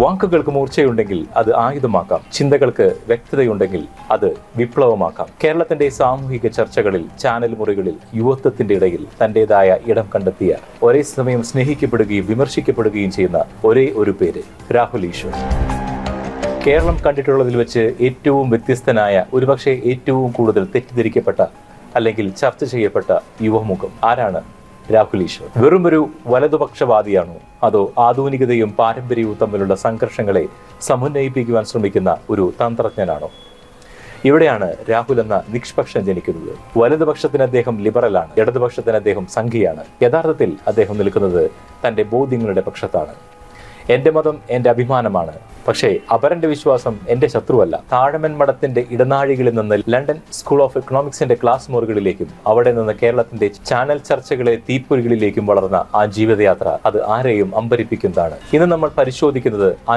വാക്കുകൾക്ക് മൂർച്ചയുണ്ടെങ്കിൽ അത് ആയുധമാക്കാം. ചിന്തകൾക്ക് വ്യക്തതയുണ്ടെങ്കിൽ അത് വിപ്ലവമാക്കാം. കേരളത്തിന്റെ സാമൂഹിക ചർച്ചകളിൽ ചാനൽ മുറികളിൽ യുവത്വത്തിന്റെ ഇടയിൽ തന്റേതായ ഇടം കണ്ടെത്തിയ ഒരേ സമയം സ്നേഹിക്കപ്പെടുകയും വിമർശിക്കപ്പെടുകയും ചെയ്യുന്ന ഒരേ ഒരു പേര് രാഹുൽ ഈശ്വർ. കേരളം കണ്ടിട്ടുള്ളതിൽ വെച്ച് ഏറ്റവും വ്യത്യസ്തനായ ഒരുപക്ഷെ ഏറ്റവും കൂടുതൽ തെറ്റിദ്ധരിക്കപ്പെട്ട അല്ലെങ്കിൽ ചർച്ച ചെയ്യപ്പെട്ട യുവമുഖം ആരാണ്? രാഹുൽ ഈശ്വർ. വെറും ഒരു വലതുപക്ഷവാദിയാണോ? അതോ ആധുനികതയും പാരമ്പര്യവും തമ്മിലുള്ള സംഘർഷങ്ങളെ സമന്വയിപ്പിക്കുവാൻ ശ്രമിക്കുന്ന ഒരു തന്ത്രജ്ഞനാണോ? ഇവിടെയാണ് രാഹുൽ എന്ന നിഷ്പക്ഷം ജനിക്കുന്നത്. വലതുപക്ഷത്തിന് അദ്ദേഹം ലിബറലാണ് ഇടതുപക്ഷത്തിന് അദ്ദേഹം സംഘിയാണ്. യഥാർത്ഥത്തിൽ അദ്ദേഹം നിൽക്കുന്നത് തന്റെ ബോധ്യങ്ങളുടെ പക്ഷത്താണ്. എന്റെ മതം എന്റെ അഭിമാനമാണ്. പക്ഷേ അപരന്റെ വിശ്വാസം എന്റെ ശത്രുവല്ല. താഴമൻ മഠത്തിന്റെ ഇടനാഴികളിൽ നിന്ന് ലണ്ടൻ സ്കൂൾ ഓഫ് എക്കണോമിക്സിന്റെ ക്ലാസ് മുറികളിലേക്കും അവിടെ നിന്ന് കേരളത്തിന്റെ ചാനൽ ചർച്ചകളെ തീപ്പൊരികളിലേക്കും വളർന്ന ആ ജീവിതയാത്ര അത് ആരെയും അമ്പരിപ്പിക്കുന്നതാണ്. ഇന്ന് നമ്മൾ പരിശോധിക്കുന്നത് ആ